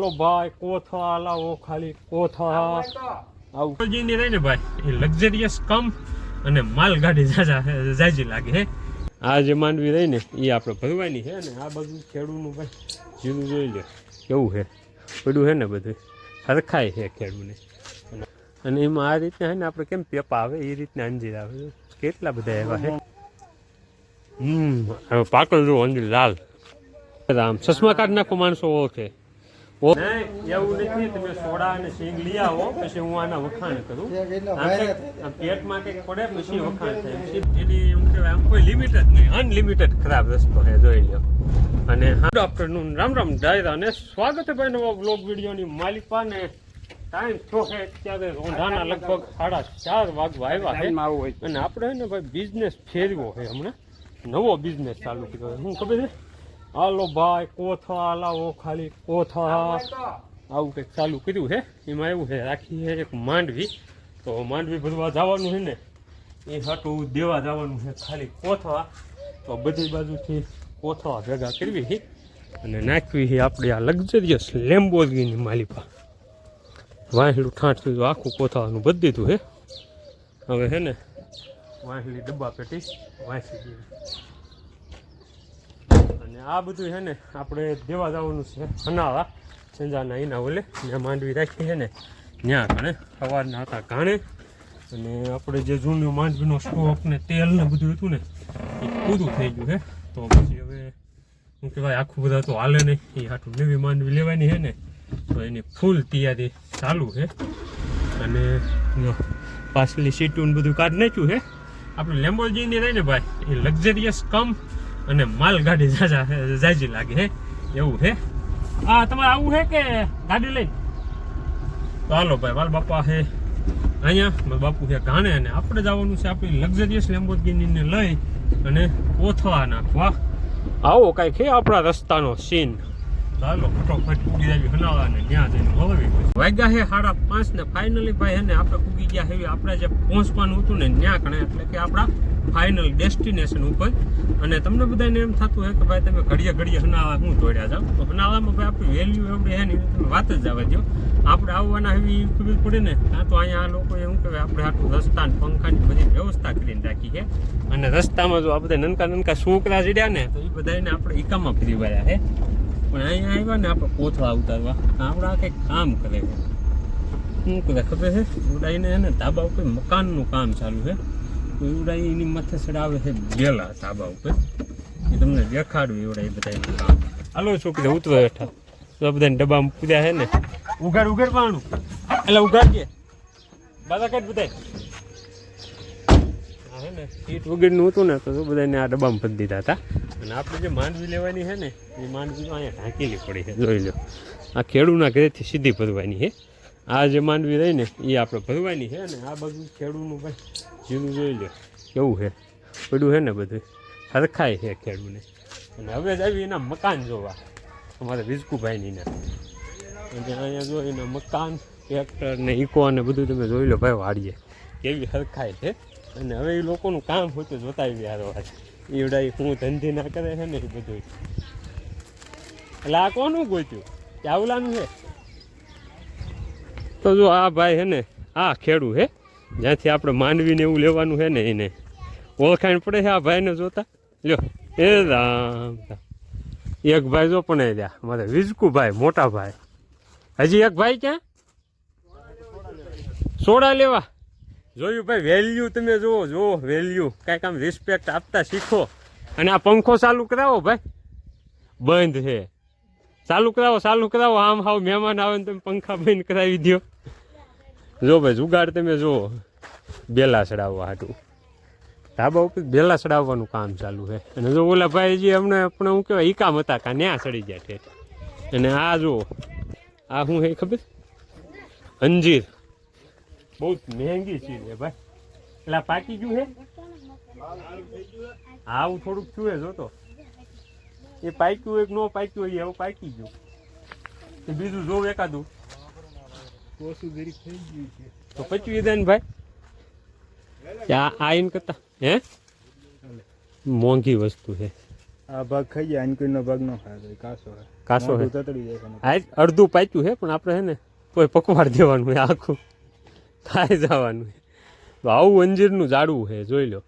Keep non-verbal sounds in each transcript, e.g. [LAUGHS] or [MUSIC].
હાલો ભાઈ કોથા લાવો ખાલી કોથા આવું જીની રહી ને ભાઈ એ લક્ઝરિયસ કમ અને માલગાડી જાજા જાજી લાગે હે. આ જે માંડવી રહી ને એ આપણે ભરવાની છે ને આ બધું ખેડૂનું ભાઈ જીરું જોઈ લે. કેવું છે પડ્યું છે ને બધું? સરખાય છે ખેડૂને. અને- અને એમાં આ રીતના છે ને આપણે કેમ પેપા આવે? એ રીતના અંજીર આવે. કેટલા બધા એવા છે હમ પાકલ જો અંજીર લાલ. આમ ચશ્મા કાઢ નાખો માણસો ઓળખે. એવું નથી તમે સોડા અને સિંગ લઈ આવો પછી હું આના વખાણ કરું. પેટમાં કંઈક પડે પછી વખાણ થાય. એની એમ કહેવાય આમ કોઈ લિમિટ જ નહીં. અનલિમિટેડ ખરાબ રસ્તો છે જોઈ લો અને ગુડ આફ્ટરનૂન રામ રામ ડાયરા અને સ્વાગત છે ભાઈ નવા બ્લોગ વિડીયોની માલિકા ને ટાઈમ થયો છે અત્યારે રોંઢાના લગભગ સાડા ચાર વાગવા આવ્યા છે. અને આપણે ને ભાઈ બિઝનેસ ફેરવો છે હમણાં. નવો બિઝનેસ ચાલુ કર્યો હું શું ખબર છે? હાલો ભાઈ કોથા લાવો ખાલી કોથા આવું કંઈક ચાલુ કર્યું છે. એમાં એવું છે રાખી છે એક માંડવી. તો માંડવી ભરવા જવાનું છે ને એ હાટું દેવા જવાનું છે ખાલી કોથવા તો બધી બાજુથી કોથવા ભેગા કરવી છે અને નાખવી છે આપણે આ લક્ઝરિયસ લેમ્બોર્ગીની માલિપા વાંસળું ઠાંઠ તો આખું કોથવાનું બધી દીધું હે હવે છે ને વાંસળી ડબ્બા પેટી વાંસી અને આ બધું છે ને આપણે દેવા જવાનું છે અનાળા સંજાના એના ઓલે. ત્યાં માંડવી રાખી છે ને. ત્યાં ઘણે સવારના હતા ઘાણે. અને આપણે જે જૂનું માંડવીનો સ્ટોક ને તેલ ને બધું હતું ને, એ પૂરું થઈ ગયું છે. તો પછી હવે શું કહેવાય આખું બધા તો હાલે નહીં. એ આટલું નવી માંડવી લેવાની છે ને, તો એની ફૂલ તૈયારી ચાલુ છે. અને પાછલી સીટું બધું કાઢ નાખ્યું છે. આપણે લેમ્બોર્ગિની રહી ને ભાઈ, એ લક્ઝરિયસ કમ અને માલગાડી [LAUGHS] જાજા જાજી લાગે હે. એવું છે આ તમારે આવું છે કે ગાડી લઈ? તો હાલો ભાઈ વાલ બાપા હે. અહીંયા બાપુ છે ઘાણે અને આપણે જવાનું છે આપણી લક્ઝરિયસ લેમ્બોર્ગિનીને લઈ અને ઓથવા નાખવા. આવો કાંઈક હે આપણા રસ્તાનો સીન ચાલો, ફટોફટ મળવી વાગ્યા હે સાડા પાંચ ને ફાઇનલી ભાઈ હે ને આપણે પૂગી ગયા હેવી આપણે જે પહોંચવાનું હતું ને ત્યાં કણે, એટલે કે આપણા ફાઇનલ ડેસ્ટિનેશન ઉપર. અને તમને બધાને એમ થતું હોય કે ભાઈ તમે ઘડીએ ઘડીએ હનાવા હું દોડ્યા જાવ તો હનાવામાં ભાઈ આપણી વેલ્યુ એવડી હે ને વાત જ જવા દો આપણે આવવાના એવી ખબર પડે ને? કાં તો અહીંયા આ લોકોએ શું કહેવાય, આપણે આટલું રસ્તા ને પંખાની બધી વ્યવસ્થા કરીને રાખી છે. અને રસ્તામાં જો આ બધા નનકા નનકા છોકરા ચડ્યા ને, તો એ બધાને આપણે ઈકામાં ફરી વળ્યા છે. પણ અહીંયા આવ્યા ને આપણે કોથળા ઉતારવા. આપણે આ કંઈક કામ કરે છે. શું કરે ખબર છે? ઉડાઈને એને ધાબા ઉપર મકાનનું કામ ચાલુ છે. તો ઉડાઈ એની માથે ચડાવે છે ગેલા ધાબા ઉપર. એ તમને દેખાડવું એવડા એ બધા કામ. હાલો છોકરી, ઉતરો હેઠા તો બધાને ડબ્બામાં પૂર્યા છે ને. ઉઘાડ ઉઘાડ પાણું એટલે ઉઘાડજે બધા કાઢ બધાય. હા ને? સીટ વગરનું હતું ને તો બધાને આ ડબ્બામાં ભરી દીધા હતા. અને આપણે જે માંડવી લેવાની છે ને એ માંડવી અહીંયા ઢાંકેલી પડી છે જોઈ લો. આ ખેડૂના ઘરેથી સીધી ભરવાની છે આ જે માંડવી રહી ને એ આપણે ભરવાની છે ને. આ બધું ખેડૂનું ભાઈ જીરું જોઈ લો. કેવું છે પડ્યું છે ને બધું? સરખાય છે ખેડૂને. અને હવે જ આવી એના મકાન જોવા અમારા વિજકુભાઈની ના. અને અહીંયા જો એના મકાન ટ્રેક્ટર ને ઇકો ને બધું તમે જોઈ લો ભાઈ વાડીએ. કેવી સરખાય છે અને હવે એ લોકોનું કામ હોય તો જોતા આવી યાર વાત એવડા હું ધંધી ના કરે છે ને એ બધું એટલે આ કોનું ગોત્યું? ચાવલાનું છે? તો જો આ ભાઈ છે ને, આ ખેડૂ હે જ્યાંથી આપણે માંડવીને એવું લેવાનું છે ને એને. ઓળખાણ પડે છે આ ભાઈને જોતા? લ્યો, એ રામ. એક ભાઈ જો પણ રહ્યા, મારે વિજકુભાઈ, મોટા ભાઈ. હજી એક ભાઈ ક્યાં? સોડા લેવા. જોયું ભાઈ વેલ્યુ તમે જુઓ જુઓ વેલ્યુ કાંઈક આમ રિસ્પેક્ટ આપતા શીખો. અને આ પંખો ચાલુ કરાવો ભાઈ. બંધ છે ચાલુ કરાવો ચાલુ કરાવો. આમ હાવ મહેમાન આવે ને તમે પંખા બંધ કરાવી દો જો ભાઈ, જુગાડ તમે જુઓ. બેલા ચડાવવા હાટું. ધાબા ઉપર બેલા ચડાવવાનું કામ ચાલુ છે અને જો ઓલા ભાઈ જે અમને આપણે શું કહેવાય, ઈકામ હતા કા ન્યા ચડી ગયા છે અને આ જુઓ. આ શું છે ખબર? અંજીર. બહુ મહેંગી ચીજ છે ભાઈ એટલે આ પાકી ગયું છે આવું થોડુંક થયું છે જોતો એ પાક્યું હોય કે ન પાક્યું હોય એવું પાકી ગયું તો બીજું જોવું એકાદું તો પચ્યું દે ને ભાઈ કે આ આ એમ કરતા હે મોંઘી વસ્તુ છે આ ભાગ ખાઈ જાય આનકીનો ભાગ ન ખાય તો કાસો હે. કાસો હે. મોઢું તતડી જાય છે ને. આજ અડધું પાક્યું છે પણ આપણે છે ને કોઈ પકવાડ દેવાનું છે આખું. ખાઈ જવાનું. તો આવું અંજીરનું ઝાડવું છે જોઈ લો.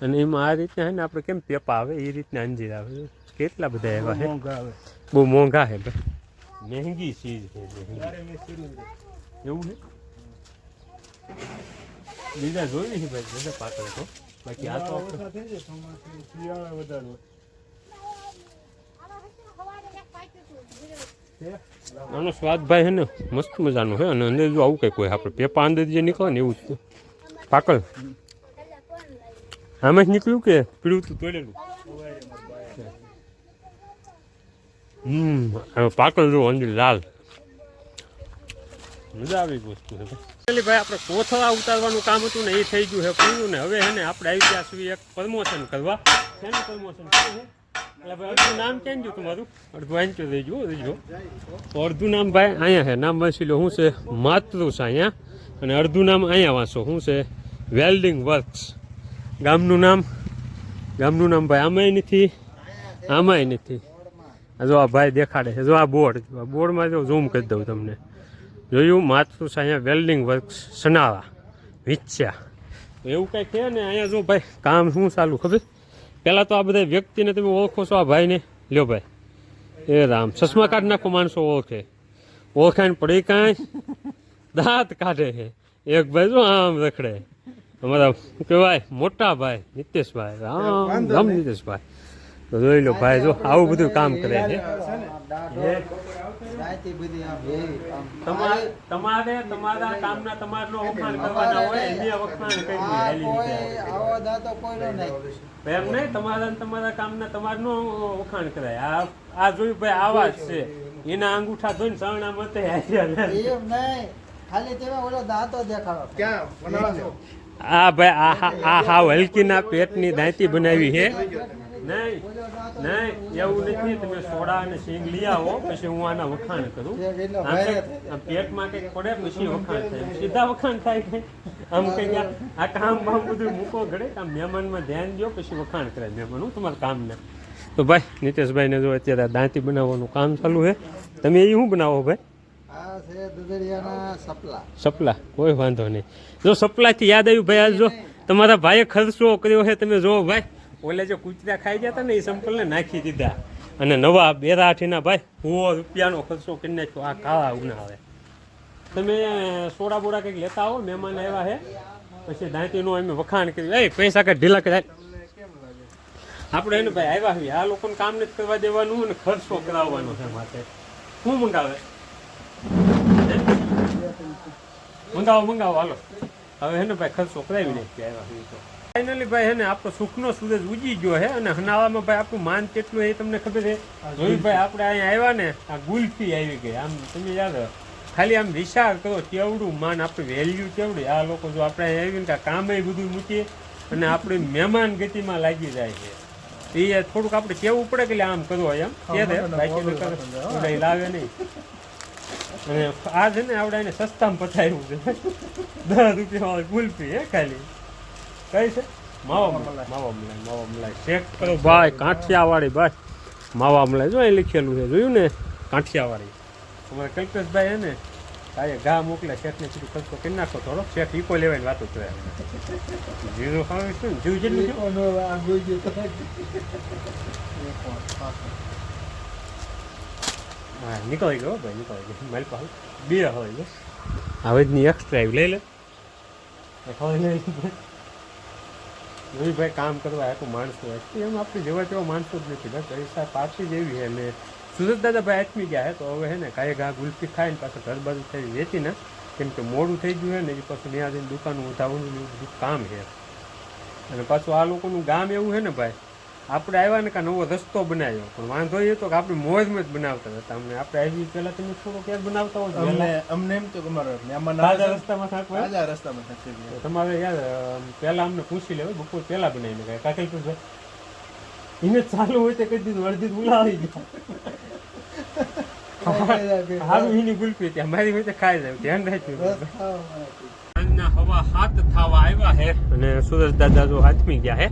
અને એમાં આ રીતના હે ને આપણે કેમ પેપા આવે? એ રીતના અંજીર આવે. કેટલા બધા એવા છે? બહુ મોંઘા છે ભાઈ. મહેંગી ચીજ છે. એવું છે? બીજા જોઈ નહીં ભાઈ બધા પાકળ તો. બાકી આ તો શિયાળા વધારે આનો સ્વાદ ભાઈ છે ને, મસ્ત મજાનો છે અને અંદર જો આવું કંઈક હોય આપણે પેપા અંદર જે નીકળે ને એવું જ છે. પાકળ આમાં જ નીકળ્યું કે પીળું તું તોડેલું? હમ, હવે પાકળ જો અંદર લાલ. મજા આવી વસ્તુ છે ભાઈ. ભાઈ, આપણે કોથળા ઉતારવાનું કામ હતું ને એ થઈ ગયું છે પૂરું ને હવે હે ને આપણે આવી ગયા છીએ એક પ્રમોશન કરવા. શેનું પ્રમોશન? એટલે ભાઈ, અડધું નામ ગયું તમારું અડધું વાંચ્યું દેજો દેજો અડધું નામ ભાઈ અહીંયા છે. નામ વાંચી લો. શું છે? માતૃસ અહીંયા. અને અડધું નામ અહીંયા વાંચો. શું છે? Welding works. ગામનું નામ? ગામનું નામ ભાઈ આમાંય નથી. આમાંય નથી. જો આ ભાઈ દેખાડે છે. જો આ બોર્ડ આ બોર્ડમાં જો ઝૂમ કરી દઉં તમને. જોયું? માતૃસ અહીંયા વેલ્ડિંગ વર્ક્સ સનાવા વિચ્યા એવું કંઈ છે ને? અહીંયા જો ભાઈ કામ શું ચાલુ ખબર? પહેલાં તો આ બધા વ્યક્તિને તમે ઓળખો છો આ ભાઈને? લ્યો ભાઈ. એ રામ. ચશ્મા કાઢ નાખો માણસો ઓળખે. ઓળખાઈને પડી કાંઈ. દાંત કાઢે છે. એક ભાઈ જો આમ રખડે. અમારા શું કહેવાય? મોટા ભાઈ નિતેશભાઈ. રામ રામ નિતેશભાઈ. જોઈ લો ભાઈ જો આવું બધું કામ કરે છે. તમારે તમારે તમારા કામના તમારનો વખાણ કરવાના હોય એની વખાણ કરી હેલી રીતે એમ નહીં તમારા તમારા કામના તમારનો વખાણ કરાય. આ આ જોયું ભાઈ આવા જ છે. એના અંગૂઠા જોઈને સરણા મતે એમ લે. ખાલી તેમાં ઓલો દાંતો દેખાડો. ક્યાં? આ ભાઈ આ હા- આ હાવ હલકીના પેટની દાંતી બનાવી છે નહીં નહીં એવું નથી તમે સોડા અને સિંગ લઈ આવો પછી હું આના વખાણ કરું. પેટમાં કંઈક પડે પછી વખાણ થાય. સીધા વખાણ થાય કંઈ આમ કંઈક આ- કામ બામ બધું મૂકો ઘડે આમ મહેમાનમાં ધ્યાન દો પછી વખાણ કરે મહેમાન. હું તમારા કામને? તો ભાઈ નીતેશભાઈને જો અત્યારે દાંતી બનાવવાનું કામ ચાલુ છે. તમે એ શું બનાવો ભાઈ? સપલા. કોઈ વાંધો નહીં. જો સપલાથી યાદ આવ્યું ભાઈ આજ જો તમારા ભાઈએ ખર્ચો કર્યો છે તમે જો ભાઈ. ઓલે જે કૂતરા ખાઈ ગયા હતા ને, એ સંપલને નાખી દીધા. અને નવા બેરાઠીના ભાઈ, હું રૂપિયાનો ખર્ચો કરી નાખ્યો, આ કાળા ઉનાળે તમે સોડા બોડા કંઈક લેતા આવો, મહેમાન આવ્યા છે પછી દાંતીનું અમે વખાણ કર્યું એ, પૈસા કાંઈ ઢીલા કરાય. આપણે એને ભાઈ આવ્યા છીએ. આ લોકોને કામ નથી કરવા દેવાનું અને ખર્ચો કરાવવાનો છે માટે શું મંગાવે? મંગાવો મંગાવો, હાલો. હવે એને ભાઈ ખર્ચો કરાવી નાખીએ આવ્યા છીએ તો. ફાઇનલી ભાઈ હે ને આપણો સુખનો સૂરજ ઉજી ગયો હે અને હનાવામાં ભાઈ આપણું માન કેટલું એ તમને ખબર છે જોઈ ભાઈ આપણે અહીંયા આવ્યા ને આ ગુલ્ફી આવી ગઈ. આમ તમે યાદ ખાલી આમ વિચાર કરો કેવડું માન આપણું વેલ્યુ કેવડી આ લોકો જો આપણે અહીંયા આવીને કામે બધું મૂકીએ અને આપણે મહેમાન ગતિમાં લાગી જાય છે. એ થોડુંક આપણે કેવું પડે કે આમ કરવો એમ. કે બાકી લાવે નહીં. અને આ છે ને આપણે એને સસ્તામાં પતાવ્યું છે. દસ રૂપિયા વાળી ગુલ્ફી હે ખાલી. કઈ છે? માવા મલાઈ. માવા મલાઈ માવા મલાઈ. ચેક કરો. ભાઈ કાંઠિયાવાળી ભાઈ. માવા મલાઈ. જો અહીં લખેલું છે. જોયું ને? કાંઠિયાવાળી અમારે કલ્પેશભાઈ હે ને કાંઈ ઘા મોકલે શેઠને કીધું ખર્ચો કરી નાખો થોડો શેઠ ઈકો લેવાની વાતો કરે. જીરું ખાવી શું? જીવ જેટલું છે? હા નીકળી ગયો ભાઈ નીકળી ગયો. મારી પાસે બે હોય હવે જ એક્સ્ટ્રા લઈ લે. એ હવે લઈ જોઈ ભાઈ કામ કરવા આખું માણસો હોય? એમ આપણે જેવા તેવા માણસો જ નથી. બસ પૈસા પાછી જેવી છે. અને સુરત દાદા ભાઈ આથમી ગયા હે, તો હવે હે ને કાંઈ ઘા ગુલફી ખાઈને પાછું ઘર બાજુ થઈ વેચી ને કેમ કે મોડું થઈ ગયું હે ને એ પાછું ત્યાં જઈને દુકાન ઉઠાવવાનું બધું કામ છે. અને પાછું આ લોકોનું ગામ એવું છે ને ભાઈ આપણે આવ્યા ને કાં નવો રસ્તો બનાવ્યો. પણ વાંધો એ તો કે આપણે મોજમાં જ બનાવતા હતા. અમને આપણે આવી પહેલા તમે થોડો ક્યાંક બનાવતા હોય અમને અમને એમ તો અમારે તાજા રસ્તામાં થાકવા. તાજા રસ્તામાં થશે તમારે યાર પહેલા અમને પૂછી લેવું બપોર પહેલા બનાવીને કાંઈ કાકેલ પર ભાઈ એને ચાલુ હોય તો કઈ દીધું અડધી બોલાવી ગયા હારું એની ગુલપી ત્યાં મારી રીતે ખાઈ જાય. ધ્યાન રાખ્યું સાંજના હવા હાથ થાવા આવ્યા હે. અને સુરજ દાદા જો હાથમી ગયા હે.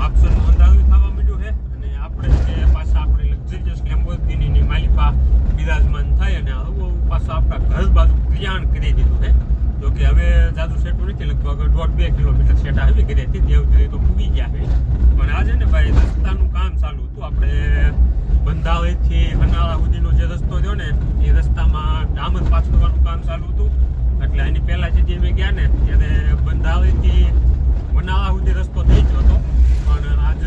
માપસર અંધારું થવા માંડ્યું છે અને આપણે માલિપા બિરાજમાન થાય અને આવું પાછું આપણા ઘર બાજુ ક્રિયાણ કરી દીધું છે. જો કે હવે જાદુ સેટું નથી, લગભગ દોઢ બે કિલોમીટર સેટ આવી ગઈ હતી દેવજરી તો પૂગી ગયા છે. પણ આજે ને ભાઈ રસ્તાનું કામ ચાલુ હતું. આપણે બંધાવેથી હનાળા સુધીનો જે રસ્તો થયો ને, એ રસ્તામાં ડામર પાસ કામ ચાલુ હતું. એટલે એની પહેલાં જે અમે ગયા ને, ત્યારે બંધાવેથી વનાળા સુધી રસ્તો થઈ ગયો હતો પણ આજ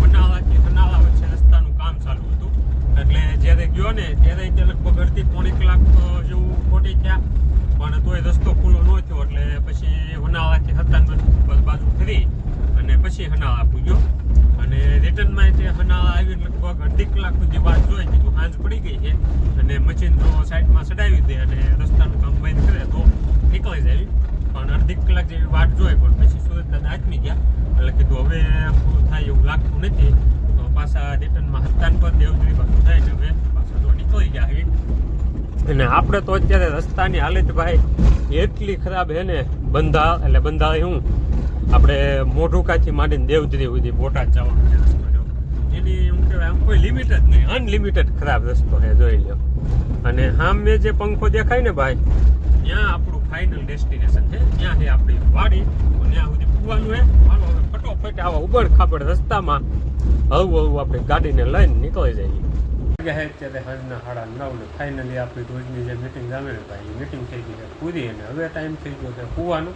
વનાળાથી હનાળા વચ્ચે રસ્તાનું કામ ચાલુ હતું એટલે જ્યારે ગયો ને ત્યારે તે લગભગ અડધી પોણી કલાક અ, જેવું ખોટી ગયા પણ તોય રસ્તો ખુલ્લો ન થયો એટલે પછી વનાળાથી હતાન બાજુ ફરી અને પછી હનાળા પૂગ્યો અને રિટર્નમાં તે હનાળા આવીને લગભગ અડધી કલાક સુધી વાત જોઈ કીધું સાંજ પડી ગઈ છે અને મશીન તો સાઈડમાં ચડાવી દે અને રસ્તાનું કામ બંધ કરે તો નીકળી જાય પણ અડધી કલાક જેવી વાટ જોઈ, પણ પછી સુરત દાદા આથમી ગયા. એટલે કીધું હવે થાય એવું લાગતું નથી. તો પાછા રિટર્નમાં હસ્તાન પર દેવગીરી પાછું થાય ને હવે. પાછા તો નીકળી ગયા છે. અને આપણે તો અત્યારે રસ્તાની હાલત ભાઈ એટલી ખરાબ હે ને બંધા એટલે બંધા હું આપણે મોઢુકાથી માંડીને દેવદ્રી સુધી બોટાદ જવાનું એની આમ કોઈ લિમિટ જ નહીં. અનલિમિટેડ ખરાબ રસ્તો છે, જોઈ લો અને સામે જે પંખો દેખાય ને ભાઈ, ત્યાં આપણું ફાઇનલ ડેસ્ટિનેશન છે. ત્યાં છે આપણી વાડી ત્યાં સુધી પૂવાનું છે. માનો હવે ફટોફટ આવા ઉબડ ખાબડ રસ્તામાં હળવું હવું આપણે ગાડીને લઈને નીકળી જઈએ. ગયા ત્યારે સાંજના સાડા નવ ને ફાઇનલી આપણી રોજની જે મિટિંગ આવે ને ભાઈ, એ મિટિંગ થઈ ગઈ છે પૂરી. અને હવે ટાઈમ થઈ ગયો છે કૂવાનું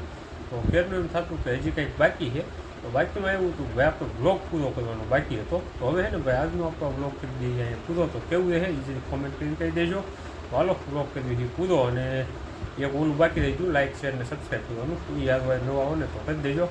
તો ઘેરનું એમ થતું કે હજી કંઈક બાકી છે. તો બાકીમાં એવું હતું ભાઈ, આપણો બ્લોગ પૂરો કરવાનો બાકી હતો. તો હવે છે ને ભાઈ, આજનો આપણો બ્લોગ કરી દઈએ અહીંયા પૂરો. તો કેવું રહે એ કોમેન્ટ કરીને કહી દેજો. હાલો, બ્લોગ કરી દીધી પૂરો અને એક ઓલું બાકી રહી ગયું લાઇક શેર અને સબસ્ક્રાઈબ કરવાનું. યાદ હોય નવા હોય ને તો કરી દેજો.